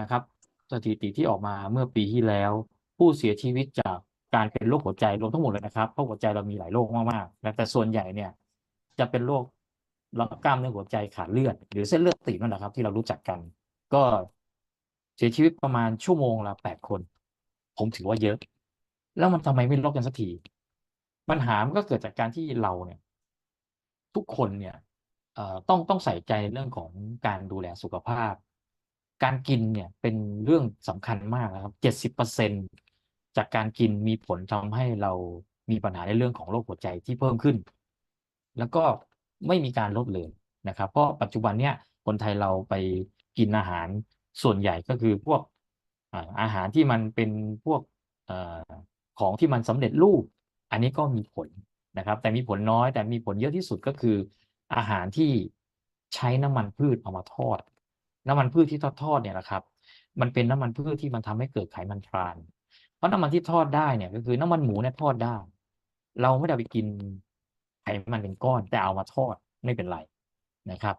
นะครับ สถิติที่ออกมาเมื่อปีที่แล้ว ผู้เสียชีวิตจากการเป็นโรคหัวใจรวมทั้งหมดเลยนะครับเพราะหัวใจเรามีหลายโรคมากๆนะแต่ส่วนใหญ่เนี่ย จะเป็นโรคกล้ามเนื้อหัวใจขาดเลือด หรือเส้นเลือดตีบนั่นแหละครับ ที่เรารู้จักกัน ก็เสียชีวิตประมาณชั่วโมงละแปดคน ผมถือว่าเยอะ แล้วมันทำไมไม่ลดกันสักทีปัญหามันก็เกิดจากการที่เราเนี่ย ทุกคนเนี่ยเอ่อต้องต้องใส่ใจในเรื่องของการดูแลสุขภาพ การกินเนี่ยเป็นเรื่องสำคัญมากนะครับเจ็ดสิบเปอร์เซ็นจากการกินมีผลทำให้เรามีปัญหาในเรื่องของโรคหัวใจที่เพิ่มขึ้น แล้วก็ไม่มีการลดเลยนะครับ เพราะปัจจุบันเนี่ยคนไทยเราไปกินอาหารส่วนใหญ่ก็คือพวกอาหารที่มันเป็นพวกอของที่มันสำเร็จรูป อันนี้ก็มีผลนะครับ แต่มีผลน้อยแต่มีผลเยอะที่สุดก็คือ อาหารที่ใช้น้ำมันพืชเอามาทอด น้ำมันพืชที่ทอดทอดเนี่ยนะครับ มันเป็นน้ำมันพืชที่มันทำให้เกิดไขมันทราน เพราะน้ำมันที่ทอดได้เนี่ย ก็คือน้ำมันหมูเนี่ยทอดได้ เราไม่ได้ไปกินไขมันเป็นก้อนแต่เอามาทอดไม่เป็นไรนะครับ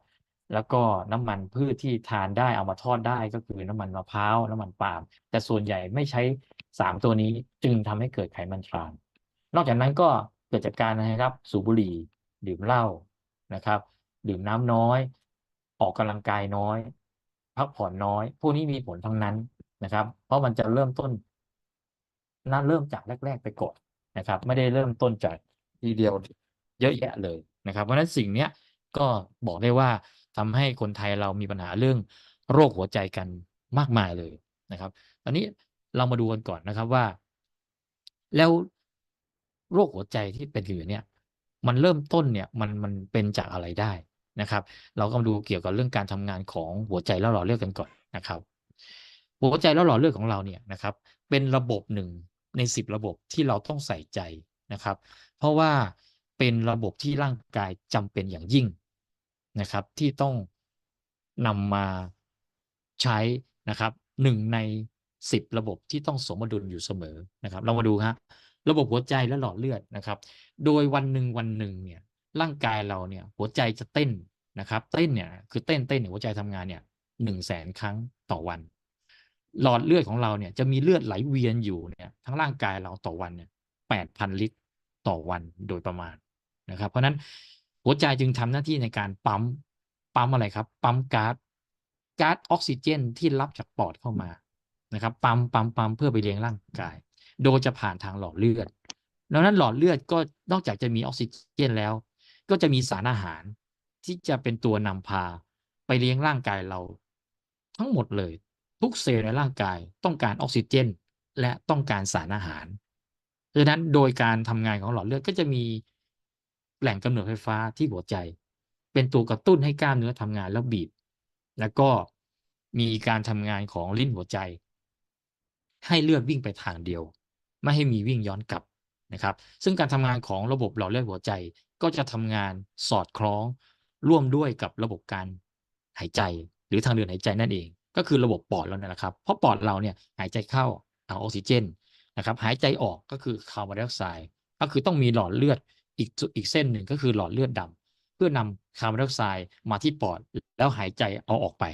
แล้วก็น้ำมันพืชที่ทานได้เอามาทอดได้ก็คือน้ำมันมะพร้าวน้ำมันปาล์มแต่ส่วนใหญ่ไม่ใช้สามตัวนี้จึงทำให้เกิดไขมันทราน นอกจากนั้นก็เกิดจากการนะครับสูบบุหรี่ดื่มเหล้านะครับ ดื่มน้ำน้อย ออกกำลังกายน้อย พักผ่อนน้อย พวกนี้มีผลทั้งนั้นนะครับ เพราะมันจะเริ่มต้นน่าเริ่มจากแรก ๆ ไปก่อนนะครับ ไม่ได้เริ่มต้นจากทีเดียวเยอะแยะเลยนะครับ เพราะฉะนั้นสิ่งเนี้ยก็บอกได้ว่าทำให้คนไทยเรามีปัญหาเรื่องโรคหัวใจกันมากมายเลยนะครับตอนนี้เรามาดูกันก่อนนะครับว่า แล้วโรคหัวใจที่เป็นอยู่เนี่ย มันเริ่มต้นเนี่ย มันมันเป็นจากอะไรได้ นะครับ เราก็มาดูเกี่ยวกับเรื่องการทำงานของหัวใจแล้วหล่อเลือดกันก่อนนะครับ หัวใจแล้วหล่อเลือดของเราเนี่ยนะครับ เป็นระบบหนึ่งในสิบระบบที่เราต้องใส่ใจนะครับ เพราะว่าเป็นระบบที่ร่างกายจำเป็นอย่างยิ่งนะครับ ที่ต้องนำมาใช้นะครับหนึ่งในสิบระบบที่ต้องสมดุลอยู่เสมอนะครับ เรามาดูฮะระบบหัวใจและหลอดเลือดนะครับ โดยวันหนึ่งวันหนึ่งเนี่ย ร่างกายเราเนี่ย หัวใจจะเต้นนะครับ เต้นเนี่ย คือเต้นเต้นเนี่ยหัวใจทำงานเนี่ยหนึ่งแสนครั้งต่อวัน หลอดเลือดของเราเนี่ยจะมีเลือดไหลเวียนอยู่เนี่ย ทั้งร่างกายเราต่อวันเนี่ยแปดพันลิตรต่อวันโดยประมาณนะครับ เพราะนั้นหัวใจจึงทำหน้าที่ในการปั๊มปั๊มอะไรครับ ปั๊มก๊าซก๊าซออกซิเจนที่รับจากปอดเข้ามานะครับ ปั๊มปั๊มปั๊มเพื่อไปเลี้ยงร่างกาย โดยจะผ่านทางหลอดเลือดดังนั้นหลอดเลือดก็นอกจากจะมีออกซิเจนแล้ว ก็จะมีสารอาหารที่จะเป็นตัวนำพาไปเลี้ยงร่างกายเรา ทั้งหมดเลย ทุกเซลล์ในร่างกายต้องการออกซิเจน และต้องการสารอาหารดังนั้นโดยการทำงานของหลอดเลือดก็จะมีแหล่งกำเนิดไฟฟ้าที่หัวใจ เป็นตัวกระตุ้นให้กล้ามเนื้อทำงานแล้วบีบ แล้วก็มีการทำงานของลิ้นหัวใจ ให้เลือดวิ่งไปทางเดียว ไม่ให้มีวิ่งย้อนกลับนะครับ ซึ่งการทำงานของระบบหลอดเลือดหัวใจ ก็จะทำงานสอดคล้องร่วมด้วยกับระบบการหายใจหรือทางเดินหายใจนั่นเอง ก็คือระบบปอดเราเนี่ยแหละครับ เพราะปอดเราเนี่ยหายใจเข้าเอาออกซิเจนนะครับหายใจออกก็คือคาร์บอนไดออกไซด์ก็คือต้องมีหลอดเลือดอีกอีกเส้นหนึ่งก็คือหลอดเลือดดำเพื่อนำคาร์บอนไดออกไซด์มาที่ปอดแล้วหายใจเอาออกไป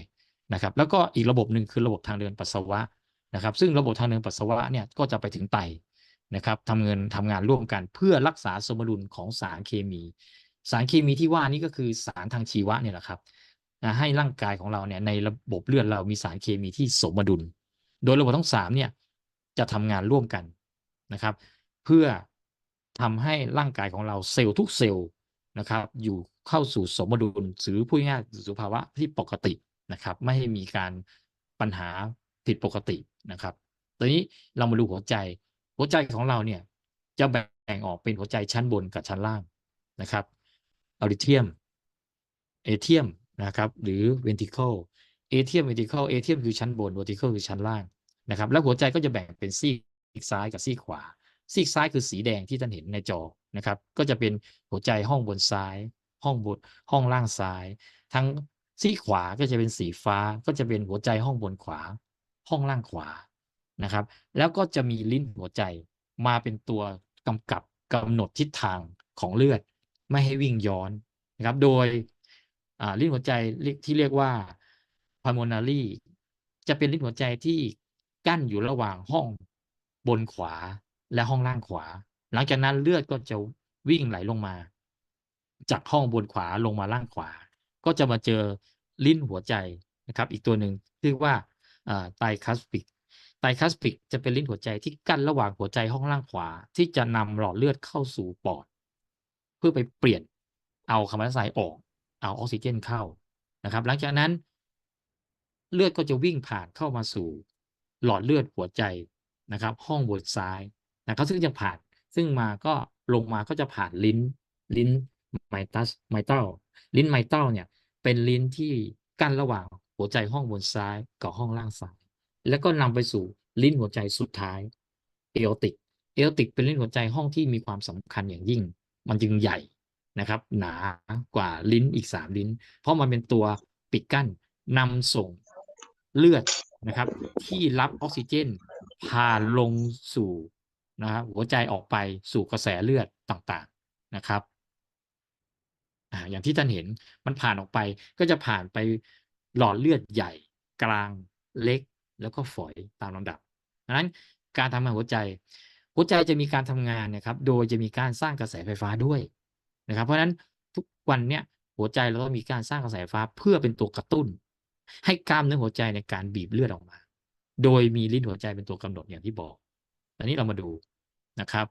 นะครับแล้วก็อีกระบบหนึ่งคือระบบทางเดินปัสสาวะนะครับซึ่งระบบทางเดินปัสสาวะเนี่ยก็จะไปถึงไต นะครับทำเงินทำงานร่วมกันเพื่อรักษาสมดุลของสารเคมี สารเคมีที่ว่านี้ก็คือสารทางชีวะเนี่ยแหละครับให้ร่างกายของเราเนี่ยในระบบเลือดเรามีสารเคมีที่สมดุล โดยระบบทั้งสามเนี่ยจะทำงานร่วมกันนะครับ เพื่อทำให้ร่างกายของเราเซลล์ทุกเซลล์นะครับอยู่เข้าสู่สมดุลหรือพูดง่ายสู่ภาวะที่ปกตินะครับ ไม่ให้มีการปัญหาผิดปกตินะครับตอนนี้เรามาดูหัวใจ หัวใจของเราเนี่ยจะแบ่งออกเป็นหัวใจชั้นบนกับชั้นล่างนะครับออริเทียมเอเทียมนะครับหรือเวนติเคิลเอเทียมเวนติเคิลเอเทียมคือชั้นบนเวนติเคิลคือชั้นล่างนะครับ แล้วหัวใจก็จะแบ่งเป็นซีกซ้ายกับซีกขวา ซีกซ้ายคือสีแดงที่ท่านเห็นในจอนะครับ ก็จะเป็นหัวใจห้องบนซ้าย ห้องบนห้องล่างซ้าย ทั้งซีกขวาก็จะเป็นสีฟ้า ก็จะเป็นหัวใจห้องบนขวา ห้องล่างขวา นะครับ แล้วก็จะมีลิ้นหัวใจมาเป็นตัวกำกับกำหนดทิศทางของเลือด ไม่ให้วิ่งย้อนนะครับ โดยลิ้นหัวใจที่เรียกว่า pulmonary จะเป็นลิ้นหัวใจที่กั้นอยู่ระหว่างห้องบนขวาและห้องล่างขวา หลังจากนั้นเลือดก็จะวิ่งไหลลงมา จากห้องบนขวาลงมาล่างขวา ก็จะมาเจอลิ้นหัวใจนะครับ อีกตัวหนึ่งเรียกว่าไตคัสปิก ไตคัสปิกจะเป็นลิ้นหัวใจที่กั้นระหว่างหัวใจห้องล่างขวา ที่จะนำหลอดเลือดเข้าสู่ปอด เพื่อไปเปลี่ยนเอาคาร์บอนไดออกไซด์ออก เอาออกซิเจนเข้านะครับ หลังจากนั้น เลือดก็จะวิ่งผ่านเข้ามาสู่ หลอดเลือดหัวใจนะครับ ห้องบนซ้ายนะครับซึ่งจะผ่านซึ่งมาก็ลงมาก็จะผ่านลิ้น ลิ้นไมตัสไมเตลลิ้นไมเตลเนี่ย เป็นลิ้นที่กั้นระหว่างหัวใจห้องบนซ้ายกับห้องล่างซ้าย แล้วก็นำไปสู่ลิ้นหัวใจสุดท้ายเอโอติกเอโอติกเป็นลิ้นหัวใจห้องที่มีความสำคัญอย่างยิ่ง มันจึงใหญ่นะครับ หนากว่าลิ้นอีกสามลิ้น เพราะมันเป็นตัวปิดกั้นนำส่งเลือดนะครับ ที่รับออกซิเจนผ่านลงสู่นะหัวใจออกไปสู่กระแสเลือดต่างๆนะครับอ่าอย่างที่ท่านเห็นมันผ่านออกไปก็จะผ่านไปหลอดเลือดใหญ่กลางเล็ก แล้วก็ฝอยตามลำดับดังนั้นการทำงานหัวใจ หัวใจจะมีการทำงานนะครับ โดยจะมีการสร้างกระแสไฟฟ้าด้วยนะครับ เพราะฉะนั้นทุกวันเนี้ยหัวใจเราต้องมีการสร้างกระแสไฟฟ้าเพื่อเป็นตัวกระตุ้น ให้กล้ามเนื้อหัวใจในการบีบเลือดออกมา โดยมีลิ้นหัวใจเป็นตัวกำหนดอย่างที่บอกตอนนี้เรามาดูนะครับ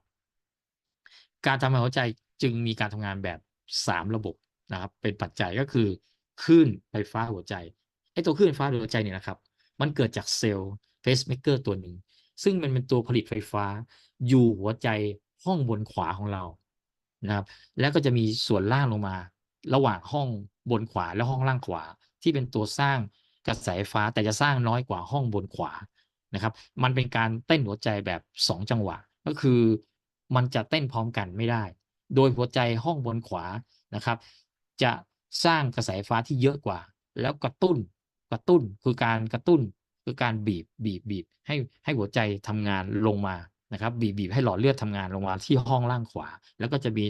การทำงานหัวใจจึงมีการทำงานแบบสามระบบนะครับ เป็นปัจจัยก็คือคลื่นไฟฟ้าหัวใจไอ้ตัวคลื่นไฟฟ้าหัวใจเนี่ยนะครับ มันเกิดจากเซลล์เฟสเมกเกอร์ตัวหนึ่งซึ่งมันเป็นตัวผลิตไฟฟ้า อยู่หัวใจห้องบนขวาของเรานะครับ แล้วก็จะมีส่วนล่างลงมา ระหว่างห้องบนขวาและห้องล่างขวา ที่เป็นตัวสร้างกระแสไฟฟ้าแต่จะสร้างน้อยกว่าห้องบนขวานะครับ มันเป็นการเต้นหัวใจแบบ 2 จังหวะ ก็คือ มันจะเต้นพร้อมกันไม่ได้ โดยหัวใจห้องบนขวานะครับ จะสร้างกระแสไฟฟ้าที่เยอะกว่า แล้วกระตุ้น กระตุ้นคือการกระตุ้นคือการบีบบีบบีบให้ให้หัวใจทำงานลงมานะครับบีบบีบให้หลอดเลือดทำงานลงมาที่ห้องล่างขวา แล้วก็จะมี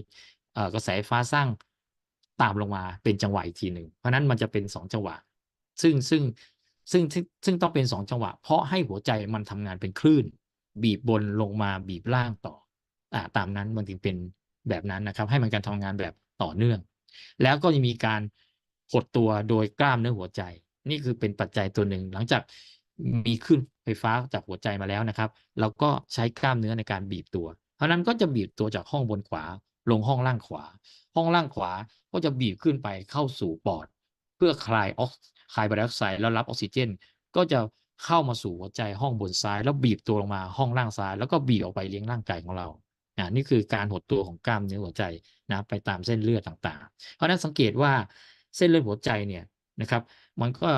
กระแสฟ้าสร้างตามลงมาเป็นจังหวะอีกทีหนึ่งเพราะนั้นมันจะเป็น2จังหวะ ซึ่งซึ่งซึ่งซึ่งต้องเป็น2จังหวะ เพราะให้หัวใจมันทำงานเป็นคลื่น บีบบนลงมาบีบล่างต่ออ่าตามนั้นมันถึงเป็นแบบนั้นนะครับ ให้มันการทำงานแบบต่อเนื่อง แล้วก็จะมีการหดตัวโดยกล้ามเนื้อหัวใจ นี่คือเป็นปัจจัยตัวหนึ่ง หลังจากมีขึ้นไฟฟ้าจากหัวใจมาแล้วนะครับ เราก็ใช้กล้ามเนื้อในการบีบตัว เพราะนั้นก็จะบีบตัวจากห้องบนขวา ลงห้องล่างขวา ห้องล่างขวาก็จะบีบขึ้นไปเข้าสู่ปอด เพื่อคลายออกคลายไบออกไซด์แล้วรับออกซิเจน ก็จะเข้ามาสู่หัวใจห้องบนซ้าย แล้วบีบตัวลงมาห้องล่างซ้าย แล้วก็บีบออกไปเลี้ยงร่างกายของเราอ่านี่คือการหดตัวของกล้ามเนื้อหัวใจนะไปตามเส้นเลือดต่างๆ เพราะนั้นสังเกตว่าเส้นเลือดหัวใจเนี่ย นะครับ มันก็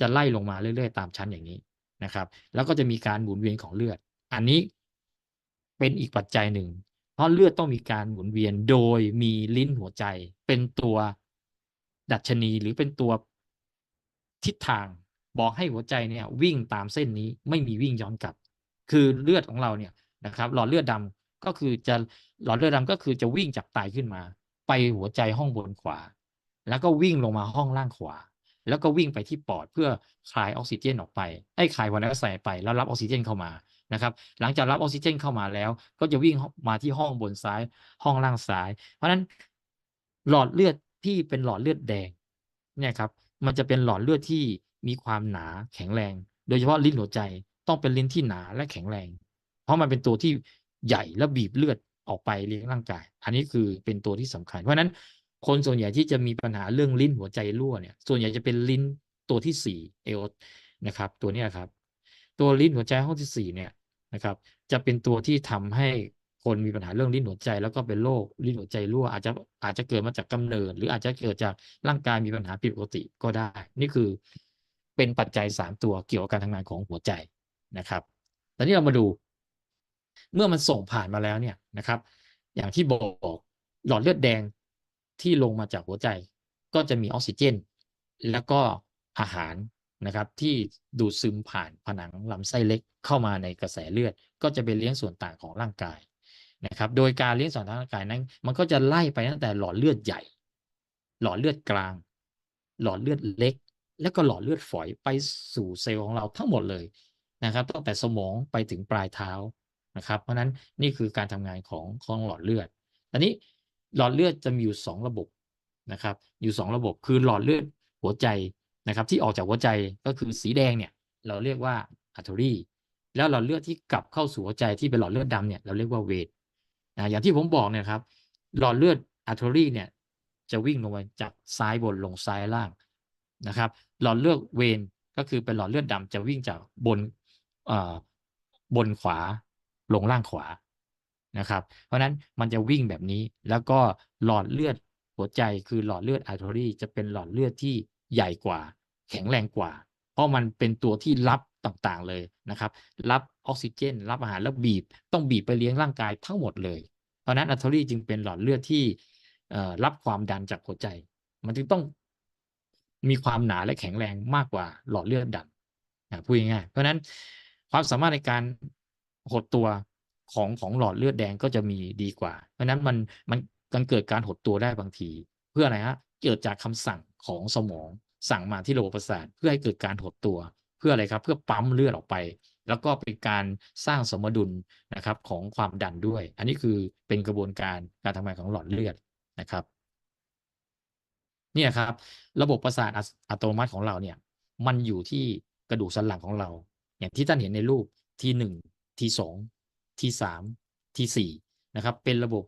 จะไล่ลงมาเรื่อยๆ ตามชั้นอย่างนี้นะครับ แล้วก็จะมีการหมุนเวียนของเลือด อันนี้เป็นอีกปัจจัยหนึ่ง เพราะเลือดต้องมีการหมุนเวียนโดยมีลิ้นหัวใจ เป็นตัวดัชนีหรือเป็นตัวทิศทางบอกให้หัวใจเนี่ยวิ่งตามเส้นนี้ไม่มีวิ่งย้อนกลับ คือเลือดของเราเนี่ยนะครับ หลอดเลือดดำก็คือจะหลอดเลือดดำก็คือจะวิ่งจากไตขึ้นมา ไปหัวใจห้องบนขวา แล้วก็วิ่งลงมาห้องล่างขวา แล้วก็วิ่งไปที่ปอดเพื่อคลายออกซิเจนออกไปไอ้คลายคานไดออกไซด์ไปแล้วรับออกซิเจนเข้ามานะครับหลังจากรับออกซิเจนเข้ามาแล้ว ก็จะวิ่งมาที่ห้องบนซ้ายห้องล่างซ้าย เพราะฉะนั้นหลอดเลือดที่เป็นหลอดเลือดแดงเนี่ยครับมันจะเป็นหลอดเลือดที่มีความหนาแข็งแรง โดยเฉพาะลิ้นหัวใจต้องเป็นลิ้นที่หนาและแข็งแรง เพราะมันเป็นตัวที่ใหญ่และบีบเลือดออกไปเลี้ยงร่างกาย อันนี้คือเป็นตัวที่สำคัญ เพราะฉะนั้น คนส่วนใหญ่ที่จะมีปัญหาเรื่องลิ้นหัวใจรั่วเนี่ยส่วนใหญ่จะเป็นลิ้นตัวที่สี่เอลนะครับ ตัวนี้ครับ ตัวลิ้นหัวใจห้องที่สี่เนี่ยนะครับ จะเป็นตัวที่ทำให้คนมีปัญหาเรื่องลิ้นหัวใจ แล้วก็เป็นโรคลิ้นหัวใจรั่ว อาจจะอาจจะเกิดมาจากกำเนิด หรืออาจจะเกิดจากร่างกายมีปัญหาผิดปกติก็ได้ นี่คือเป็นปัจจัยสามตัวเกี่ยวกับการทำงานของหัวใจนะครับตอนนี้เรามาดู เมื่อมันส่งผ่านมาแล้วเนี่ยนะครับ อย่างที่บอกหลอดเลือดแดง ที่ลงมาจากหัวใจ ก็จะมีออกซิเจน แล้วก็อาหารนะครับ ที่ดูดซึมผ่านผนังลำไส้เล็กเข้ามาในกระแสเลือด ก็จะเป็นเลี้ยงส่วนต่างของร่างกายนะครับ โดยการเลี้ยงส่วนต่างร่างกายนั้น มันก็จะไล่ไปตั้งแต่หลอดเลือดใหญ่ หลอดเลือดกลาง หลอดเลือดเล็ก แล้วก็หลอดเลือดฝอยไปสู่เซลล์ของเราทั้งหมดเลยนะครับตั้งแต่สมองไปถึงปลายเท้านะครับ เพราะฉะนั้นนี่คือการทำงานของของหลอดเลือดอันนี้ หลอดเลือดจะมีอยู่สองระบบนะครับ อยู่สองระบบคือหลอดเลือดหัวใจนะครับ ที่ออกจากหัวใจก็คือสีแดงเนี่ยเราเรียกว่าอาร์ทอรีแล้วหลอดเลือดที่กลับเข้าสู่หัวใจที่เป็นหลอดเลือดดำเนี่ยเราเรียกว่าเวทนะอย่างที่ผมบอกเนี่ยครับ หลอดเลือดอาร์ทอรีเนี่ยจะวิ่งลงมาจากซ้ายบนลงซ้ายล่างนะครับ หลอดเลือดเวนก็คือเป็นหลอดเลือดดำจะวิ่งจากบนบนขวาลงล่างขวา นะครับ เพราะนั้นมันจะวิ่งแบบนี้แล้วก็หลอดเลือดหัวใจคือหลอดเลือดอาร์ทอรี่จะเป็นหลอดเลือดที่ใหญ่กว่า แข็งแรงกว่า เพราะมันเป็นตัวที่รับต่างๆเลยนะครับ รับออกซิเจน รับอาหารแล้วบีบ ต้องบีบไปเลี้ยงร่างกายทั้งหมดเลย เพราะนั้นอาร์ทอรี่จึงเป็นหลอดเลือดที่รับความดันจากหัวใจ มันจึงต้องมีความหนาและแข็งแรงมากกว่าหลอดเลือดดำพูดง่ายๆเพราะนั้นความสามารถในการหดตัว ของของหลอดเลือดแดงก็จะมีดีกว่า เพราะนั้นมันมันกันเกิดการหดตัวได้บางที เพื่ออะไรฮะเกิดจากคำสั่งของสมอง สั่งมาที่ระบบประสาทเพื่อให้เกิดการหดตัว เพื่ออะไรครับ เพื่อปั๊มเลือดออกไป แล้วก็เป็นการสร้างสมดุลนะครับของความดันด้วย อันนี้คือเป็นกระบวนการการทำงานของหลอดเลือดนะครับเนี่ยครับระบบประสาทอัตโนมัติของเราเนี่ยมันอยู่ที่กระดูกสันหลังของเรา อย่างที่ท่านเห็นในรูปทีหนึ่งทีสอง ทีสามทีสี่นะครับ เป็นระบบ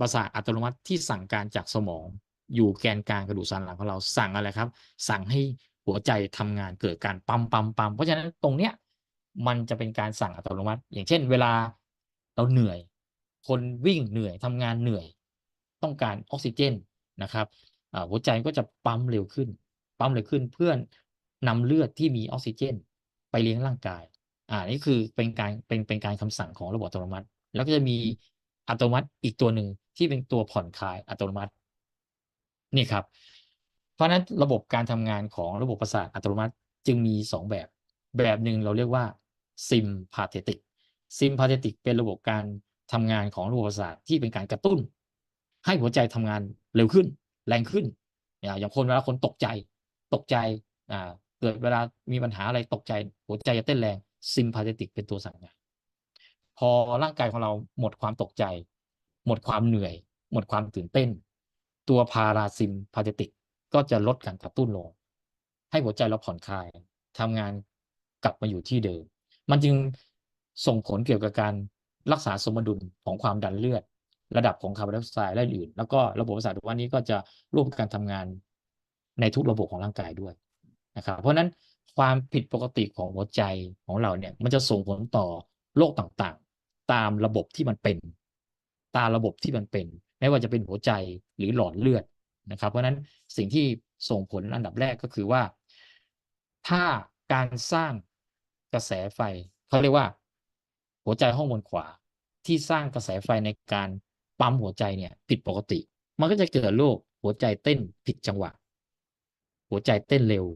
ประสาทอัตโนมัติที่สั่งการจากสมองอยู่แกนกลางกระดูกสันหลังของเราสั่งอะไรครับ สั่งให้หัวใจทำงานเกิดการปั๊มปั๊มปั๊มเพราะฉะนั้นตรงเนี้ยมันจะเป็นการสั่งอัตโนมัติ อย่างเช่น เวลาเราเหนื่อย คนวิ่งเหนื่อยทำงานเหนื่อย ต้องการออกซิเจนนะครับหัวใจก็จะปั๊มเร็วขึ้น ปั๊มเร็วขึ้นเพื่อนำเลือดที่มีออกซิเจน ไปเลี้ยงร่างกาย อ่านี่คือเป็นการเป็นเป็นการคำสั่งของระบบอัตโนมัติ แล้วก็จะมีอัตโนมัติอีกตัวหนึ่งที่เป็นตัวผ่อนคลายอัตโนมัติ นี่ครับ เพราะนั้นระบบการทำงานของระบบประสาทอัตโนมัติจึงมี 2 แบบ แบบหนึ่งเราเรียกว่าซิมพาเทติกซิมพาเทติกเป็นระบบการทำงานของระบบประสาทที่เป็นการกระตุ้น ให้หัวใจทำงานเร็วขึ้น แรงขึ้น อย่างคนเวลาคนตกใจ ตกใจอ่าเกิดเวลามีปัญหาอะไรตกใจ หัวใจจะเต้นแรง ซิมพาเทติกเป็นตัวสั่งงานพอร่างกายของเราหมดความตกใจ หมดความเหนื่อย หมดความตื่นเต้น ตัวพาราซิมพาเทติกก็จะลดการกระตุ้นลง ให้หัวใจเราผ่อนคลายทำงานกลับมาอยู่ที่เดิม มันจึงส่งผลเกี่ยวกับการรักษาสมดุลของความดันเลือด ระดับของคาร์บอนไดออกไซด์และอื่น แล้วก็ระบบประสาทวันนี้ก็จะร่วมกันทำงานในทุกระบบของร่างกายด้วยนะครับ เพราะนั้น ความผิดปกติของหัวใจของเราเนี่ย มันจะส่งผลต่อโรคต่างๆ ตามระบบที่มันเป็น ตามระบบที่มันเป็น ไม่ว่าจะเป็นหัวใจหรือหลอดเลือดนะครับ เพราะนั้นสิ่งที่ส่งผลอันดับแรกก็คือว่า ถ้าการสร้างกระแสไฟเขาเรียกว่า หัวใจห้องบนขวาที่สร้างกระแสไฟในการปั๊มหัวใจเนี่ย ผิดปกติ มันก็จะเกิดโรคหัวใจเต้นผิดจังหวะ หัวใจเต้นเร็ว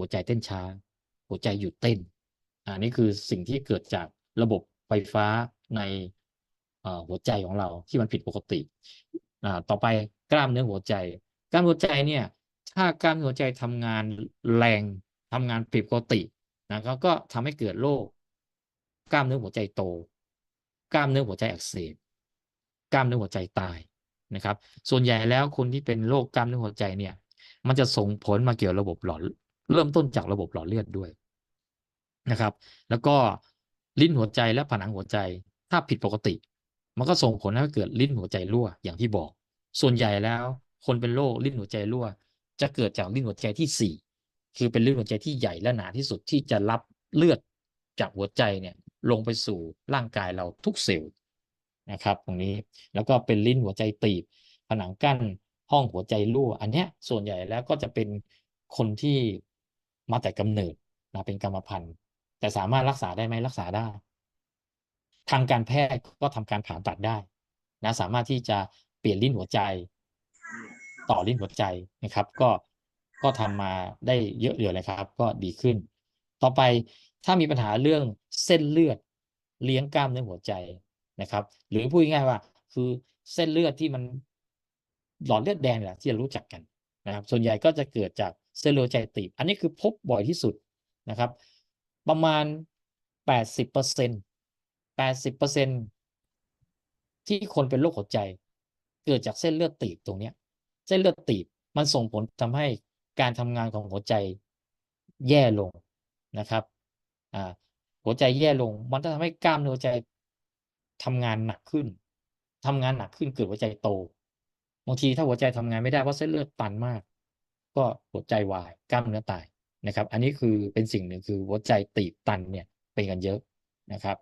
หัวใจเต้นช้า หัวใจหยุดเต้นอ่านี่คือสิ่งที่เกิดจากระบบไฟฟ้าในหัวใจของเราที่มันผิดปกติต่อไปกล้ามเนื้อหัวใจ กล้ามหัวใจเนี่ยถ้ากล้ามหัวใจทำงานแรงทำงานผิดปกตินะก็ก็ทำให้เกิดโรคกล้ามเนื้อหัวใจโต กล้ามเนื้อหัวใจอักเสบกล้ามเนื้อหัวใจตายนะครับ ส่วนใหญ่แล้วคนที่เป็นโรคกล้ามเนื้อหัวใจเนี่ย มันจะส่งผลมาเกี่ยวระบบหลอด เริ่มต้นจากระบบหลอดเลือดด้วยนะครับ แล้วก็ลิ้นหัวใจและผนังหัวใจ ถ้าผิดปกติ มันก็ส่งผลให้เกิดลิ้นหัวใจรั่วอย่างที่บอก ส่วนใหญ่แล้ว คนเป็นโรคลิ้นหัวใจรั่ว จะเกิดจากลิ้นหัวใจที่ 4 คือเป็นลิ้นหัวใจที่ใหญ่และหนาที่สุดที่จะรับเลือดจากหัวใจเนี่ยลงไปสู่ร่างกายเราทุกเซลล์นะครับ ตรงนี้แล้วก็เป็นลิ้นหัวใจตีบ ผนังกั้นห้องหัวใจรั่ว อันเนี้ยส่วนใหญ่แล้วก็จะเป็นคนที่ มาแต่กำเนิดนะเป็นกรรมพันธุ์แต่สามารถรักษาได้ไหมรักษาได้ ทางการแพทย์ก็ทำการผ่าตัดได้ นะสามารถที่จะเปลี่ยนลิ้นหัวใจ ต่อลิ้นหัวใจนะครับ ก็ก็ทำมาได้เยอะเลยครับ ก็ดีขึ้น ต่อไปถ้ามีปัญหาเรื่องเส้นเลือดเลี้ยงกล้ามเนื้อหัวใจนะครับ หรือพูดง่ายว่า คือเส้นเลือดที่มันหลอดเลือดแดงแหละที่เรารู้จักกันนะครับ ส่วนใหญ่ก็จะเกิดจาก เส้นเลือดหัวใจตีบอันนี้คือพบบ่อยที่สุดนะครับ ประมาณแปดสิบเปอร์เซ็นต์แปดสิบเปอร์เซ็นต์ที่คนเป็นโรคหัวใจ เกิดจากเส้นเลือดตีบตรงเนี้ยเส้นเลือดตีบมันส่งผลทำให้การทำงานของหัวใจแย่ลงนะครับอ่าหัวใจแย่ลง มันจะทำให้กล้ามเนื้อหัวใจทำงานหนักขึ้นทำงานหนักขึ้นเกิดหัวใจโตบางทีถ้าหัวใจทำงานไม่ได้เพราะเส้นเลือดตันมาก ก็หัวใจวายกล้ามเนื้อตายนะครับ อันนี้คือเป็นสิ่งหนึ่งคือหัวใจตีบตันเนี่ยเป็นกันเยอะนะครับ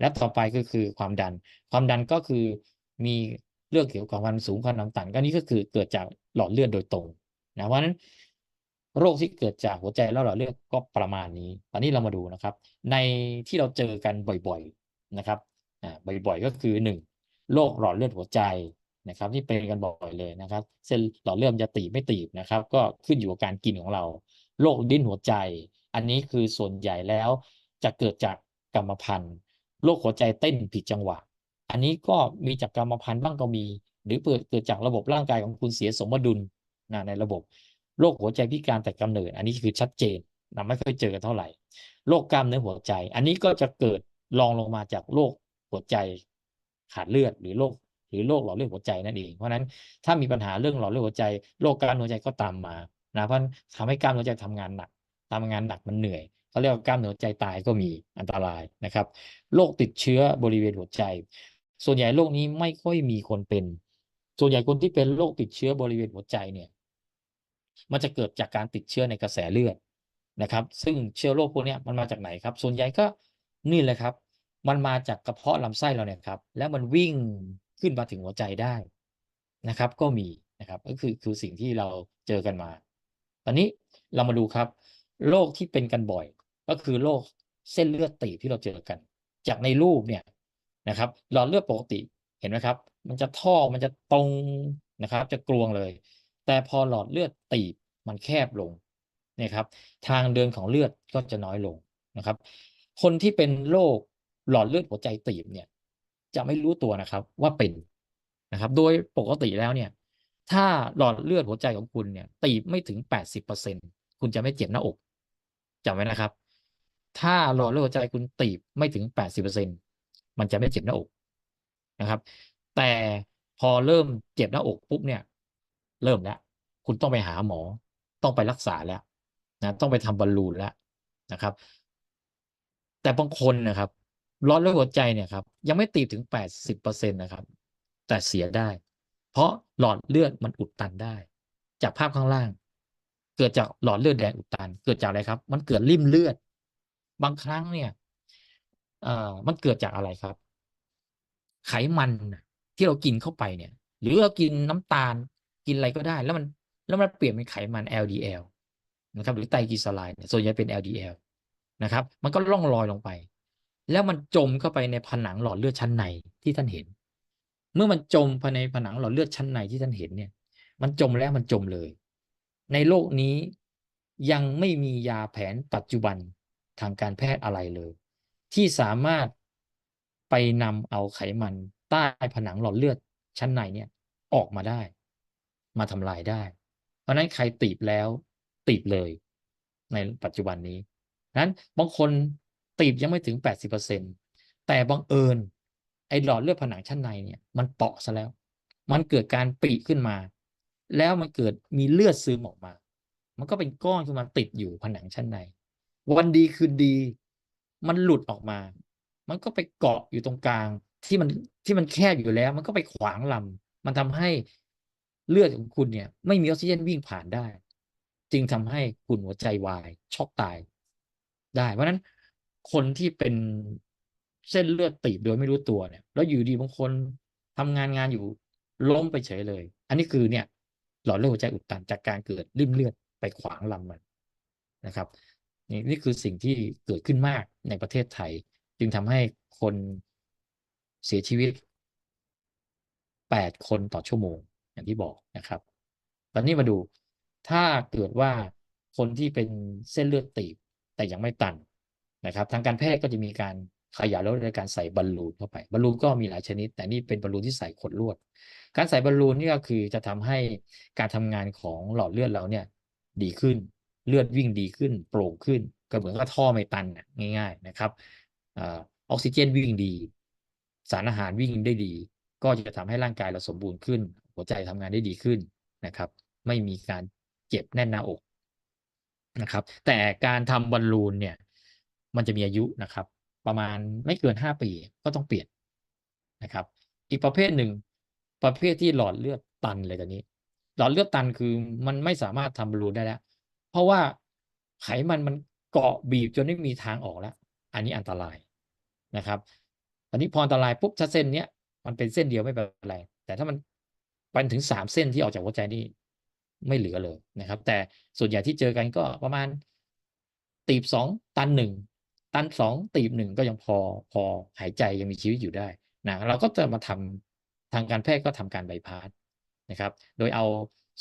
และต่อไปก็คือความดัน ความดันก็คือมีเรื่องเกี่ยวกับความสูงความดันต่ำก็นี้ก็คือเกิดจากหลอดเลือดโดยตรงนะเพราะฉะนั้นโรคที่เกิดจากหัวใจแล้วหลอดเลือดก็ประมาณนี้ ตอนนี้เรามาดูนะครับ ในที่เราเจอกันบ่อยๆนะครับอ่าบ่อยๆก็คือหนึ่งโรคหลอดเลือดหัวใจ นะครับที่เป็นกันบ่อยเลยนะครับ เส้นหลอดเลือดจะตีบไม่ตีบนะครับ ก็ขึ้นอยู่กับการกินของเราโรคดิ้นหัวใจ อันนี้คือส่วนใหญ่แล้วจะเกิดจากกรรมพันธุ์โรคหัวใจเต้นผิดจังหวะ อันนี้ก็มีจากกรรมพันธุ์บ้างก็มี หรือเกิดเกิดจากระบบร่างกายของคุณเสียสมดุลนะในระบบโรคหัวใจพิการแต่กำเนิด อันนี้คือชัดเจนเราไม่ค่อยเจอกันเท่าไหร่โรคกล้ามเนื้อหัวใจ อันนี้ก็จะเกิดรองลงมาจากโรคหัวใจขาดเลือดหรือโรค หรือโรคหลอดเลือดหัวใจนั่นเอง เพราะนั้นถ้ามีปัญหาเรื่องหลอดเลือดหัวใจโรคกล้ามหัวใจก็ตามมานะเพราะทำให้กล้ามหัวใจทำงานหนักทำงานหนักมันเหนื่อยเขาเรียกว่ากล้ามเนื้อหัวใจตายก็มีอันตรายนะครับโรคติดเชื้อบริเวณหัวใจ ส่วนใหญ่โรคนี้ไม่ค่อยมีคนเป็น ส่วนใหญ่คนที่เป็นโรคติดเชื้อบริเวณหัวใจเนี่ยมันจะเกิดจากการติดเชื้อในกระแสเลือดนะครับ ซึ่งเชื้อโรคพวกนี้มันมาจากไหนครับ ส่วนใหญ่ก็นี่แหละครับ มันมาจากกระเพาะลำไส้เราเนี่ยครับ แล้วมันวิ่ง ขึ้นมาถึงหัวใจได้นะครับ ก็มีนะครับก็คือคือสิ่งที่เราเจอกันมา ตอนนี้เรามาดูครับโรคที่เป็นกันบ่อย ก็คือโรคเส้นเลือดตีบที่เราเจอกัน จากในรูปเนี่ยนะครับหลอดเลือดปกติเห็นไหมครับ มันจะท่อมันจะตรงนะครับ จะกลวงเลย แต่พอหลอดเลือดตีบมันแคบลงนะครับ ทางเดินของเลือดก็จะน้อยลงนะครับ คนที่เป็นโรคหลอดเลือดหัวใจตีบเนี่ย จะไม่รู้ตัวนะครับว่าเป็นนะครับ โดยปกติแล้วเนี่ย ถ้าหลอดเลือดหัวใจของคุณเนี่ย ตีบไม่ถึง 80%คุณจะไม่เจ็บหน้าอกจำไว้นะครับ ถ้าหลอดเลือดหัวใจคุณตีบไม่ถึง 80%มันจะไม่เจ็บหน้าอกนะครับ แต่พอเริ่มเจ็บหน้าอกปุ๊บเนี่ย เริ่มแล้ว คุณต้องไปหาหมอ ต้องไปรักษาแล้วนะต้องไปทำบอลลูนแล้วนะครับ แต่บางคนนะครับ หลอดเลือดหัวใจเนี่ยครับยังไม่ตีบถึง 80%นะครับ แต่เสียได้ เพราะหลอดเลือดมันอุดตันได้ จากภาพข้างล่าง เกิดจากหลอดเลือดแดงอุดตัน เกิดจากอะไรครับ มันเกิดริ่มเลือด บางครั้งเนี่ยเอ่อมันเกิดจากอะไรครับ ไขมันที่เรากินเข้าไปเนี่ย หรือเรากินน้ำตาลกินอะไรก็ได้ แล้วมันแล้วมันเปลี่ยนเป็นไขมัน LDL นะครับ หรือไตรกลีเซอไรด์ส่วนใหญ่เป็น LDL นะครับ มันก็ล่องลอยลงไป แล้วมันจมเข้าไปในผนังหลอดเลือดชั้นในที่ท่านเห็น เมื่อมันจมภายในผนังหลอดเลือดชั้นในที่ท่านเห็นเนี่ย มันจมแล้วมันจมเลย ในโลกนี้ยังไม่มียาแผนปัจจุบันทางการแพทย์อะไรเลย ที่สามารถไปนำเอาไขมันใต้ผนังหลอดเลือดชั้นในเนี่ยออกมาได้ มาทำลายได้ เพราะนั้นใครตีบแล้วตีบเลย ในปัจจุบันนี้นั้นบางคน ตีบยังไม่ถึง 80%แต่บังเอิญไอ้หลอดเลือดผนังชั้นในเนี่ยมันเปาะซะแล้ว มันเกิดการปีขึ้นมา แล้วมันเกิดมีเลือดซึมออกมา มันก็เป็นก้อนขึ้นมาติดอยู่ผนังชั้นใน วันดีคืนดี มันหลุดออกมา มันก็ไปเกาะอยู่ตรงกลางที่มันที่มันแคบอยู่แล้ว มันก็ไปขวางลำมันทำให้เลือดของคุณเนี่ย ไม่มีออกซิเจนวิ่งผ่านได้ จึงทำให้คุณหัวใจวายช็อกตาย ได้เพราะนั้น คนที่เป็นเส้นเลือดตีบโดยไม่รู้ตัวเนี่ย แล้วอยู่ดีบางคนทำงานงานอยู่ล้มไปเฉยเลย อันนี้คือเนี่ย หลอดเลือดหัวใจอุดตันจากการเกิดริ่มเลือดไปขวางลำมันนะครับ นี่นี่คือสิ่งที่เกิดขึ้นมากในประเทศไทย จึงทำให้คนเสียชีวิต8คนต่อชั่วโมง อย่างที่บอกนะครับ ตอนนี้มาดูถ้าเกิดว่าคนที่เป็นเส้นเลือดตีบแต่ยังไม่ตัน นะครับ ทางการแพทย์ก็จะมีการขยายล้วในการใส่บอลลูนเข้าไปบอลลูนก็มีหลายชนิด แต่นี่เป็นบอลลูนที่ใส่ขดลวด การใส่บอลลูนนี่ก็คือจะทำให้การทำงานของหลอดเลือดเราเนี่ยดีขึ้นเลือดวิ่งดีขึ้น โปร่งขึ้น ก็เหมือนกับท่อไม่ตันน่ะง่าย ๆนะครับออออกซิเจนวิ่งดี สารอาหารวิ่งได้ดี ก็จะทำให้ร่างกายเราสมบูรณ์ขึ้น หัวใจทำงานได้ดีขึ้นนะครับ ไม่มีการเจ็บแน่นหน้าอกนะครับ แต่การทำบอลลูนเนี่ย มันจะมีอายุนะครับ ประมาณไม่เกินห้าปีก็ต้องเปลี่ยนนะครับ อีกประเภทหนึ่ง ประเภทที่หลอดเลือดตันเลยตอนนี้ หลอดเลือดตันคือมันไม่สามารถทำบอลลูนได้แล้ว เพราะว่าไขมันมันเกาะบีบจนไม่มีทางออกแล้ว อันนี้อันตรายนะครับ ตอนนี้พออันตรายปุ๊บถ้าเส้นเนี้ยมันเป็นเส้นเดียวไม่เป็นไร แต่ถ้ามันไปถึงสามเส้นที่ออกจากหัวใจนี่ไม่เหลือเลยนะครับ แต่ส่วนใหญ่ที่เจอกันก็ประมาณตีบสองตันหนึ่ง ตันสองตีบหนึ่งก็ยังพอพอหายใจยังมีชีวิตอยู่ได้นะเราก็จะมาทำทางการแพทย์ก็ทำการไบพาสนะครับ โดยเอา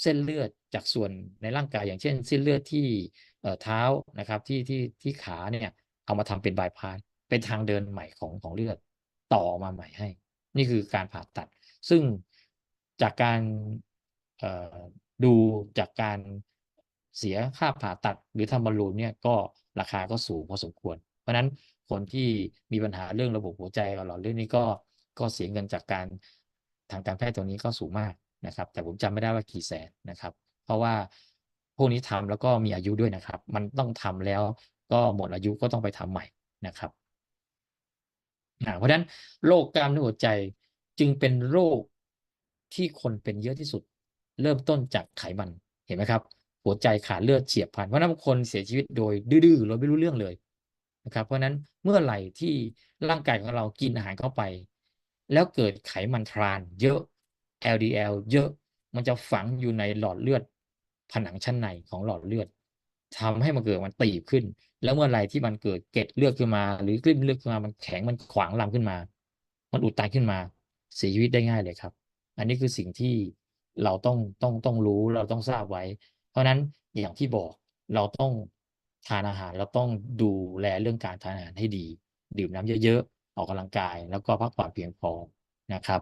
เส้นเลือดจากส่วนในร่างกายอย่างเช่น เส้นเลือดที่เท้านะครับที่ที่ที่ขาเนี่ยเอามาทำเป็นไบพาสเป็นทางเดินใหม่ของของเลือดต่อมาใหม่ให้ นี่คือการผ่าตัด ซึ่งจากการดูจากการเสียค่าผ่าตัดหรือทำบอลลูนเนี่ยก็ราคาก็สูงพอสมควร ราะฉะนั้นคนที่มีปัญหาเรื่องระบบหัวใจกับหลอดเลือดนี่ก็ก็เสียเงินจากการทางการแพทย์ตรงนี้ก็สูงมากนะครับ แต่ผมจำไม่ได้ว่ากี่แสนนะครับ เพราะว่าพวกนี้ทำแล้วก็มีอายุด้วยนะครับ มันต้องทำแล้วก็หมดอายุก็ต้องไปทำใหม่นะครับเพราะฉะนั้นโรคกล้ามเนื้อหัวใจจึงเป็นโรคที่คนเป็นเยอะที่สุด เริ่มต้นจากไขมันเห็นไหมครับ หัวใจขาดเลือดเฉียบพลันเพราะนั้นคนเสียชีวิตโดยดื้อๆเราไม่รู้เรื่องเลย นะครับ เพราะนั้นเมื่อไหร่ที่ร่างกายของเรากินอาหารเข้าไป แล้วเกิดไขมันทรานเยอะ LDL เยอะมันจะฝังอยู่ในหลอดเลือด ผนังชั้นในของหลอดเลือดทำให้มันเกิดมันตีบขึ้น แล้วเมื่อไหร่ที่มันเกิดเกล็ดเลือดขึ้นมา หรือกลิ้มเลือดขึ้นมามันแข็งมันขวางลำขึ้นมา มันอุดตันขึ้นมาเสียชีวิตได้ง่ายเลยครับ อันนี้คือสิ่งที่เราต้องต้องต้องรู้เราต้องทราบไว้ เพราะนั้นอย่างที่บอกเราต้อง ทานอาหารเราต้องดูแลเรื่องการทานอาหารให้ดี ดื่มน้ำเยอะๆ ออกกำลังกาย แล้วก็พักผ่อนเพียงพอนะครับ